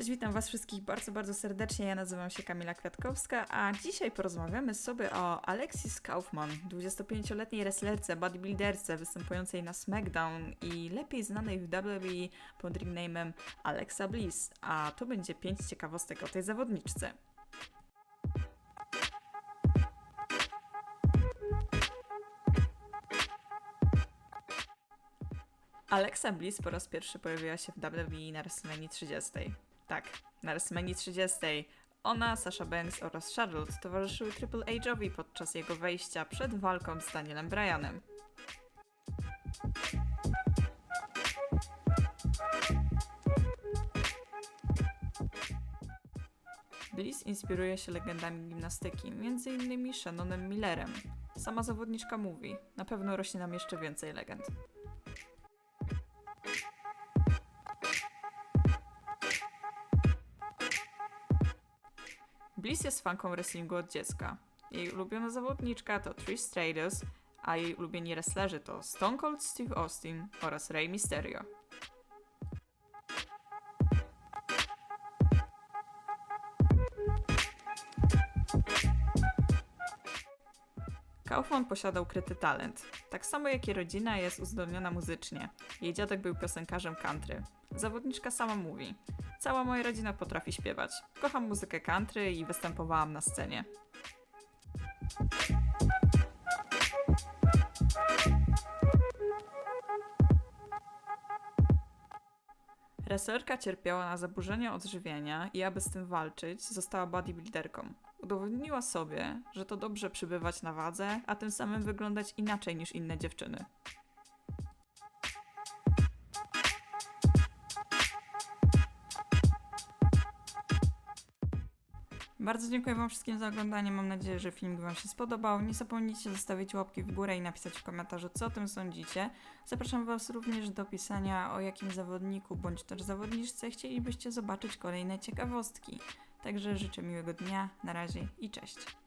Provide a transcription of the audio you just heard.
Cześć, witam Was wszystkich bardzo, bardzo serdecznie. Ja nazywam się Kamila Kwiatkowska, a dzisiaj porozmawiamy sobie o Alexis Kaufman, 25-letniej wrestlerce, bodybuilderce występującej na SmackDown i lepiej znanej w WWE pod nickname'em Alexa Bliss. A tu będzie 5 ciekawostek o tej zawodniczce. Alexa Bliss po raz pierwszy pojawiła się w WWE na WrestleMania 30. Tak, na WrestleMania 30. Ona, Sasha Banks oraz Charlotte towarzyszyły Triple H'owi podczas jego wejścia przed walką z Danielem Bryanem. Bliss inspiruje się legendami gimnastyki, m.in. Shannonem Millerem. Sama zawodniczka mówi, na pewno rośnie nam jeszcze więcej legend. Bliss jest fanką wrestlingu od dziecka. Jej ulubiona zawodniczka to Trish Stratus, a jej ulubieni wrestlerzy to Stone Cold Steve Austin oraz Rey Mysterio. Kaufman posiada ukryty talent. Tak samo jak jej rodzina jest uzdolniona muzycznie. Jej dziadek był piosenkarzem country. Zawodniczka sama mówi: Cała moja rodzina potrafi śpiewać. Kocham muzykę country i występowałam na scenie. Wrestlerka cierpiała na zaburzenia odżywiania i aby z tym walczyć, została bodybuilderką. Udowodniła sobie, że to dobrze przybywać na wadze, a tym samym wyglądać inaczej niż inne dziewczyny. Bardzo dziękuję Wam wszystkim za oglądanie. Mam nadzieję, że filmik Wam się spodobał. Nie zapomnijcie zostawić łapki w górę i napisać w komentarzu, co o tym sądzicie. Zapraszam Was również do pisania, o jakim zawodniku bądź też zawodniczce chcielibyście zobaczyć kolejne ciekawostki. Także życzę miłego dnia, na razie i cześć.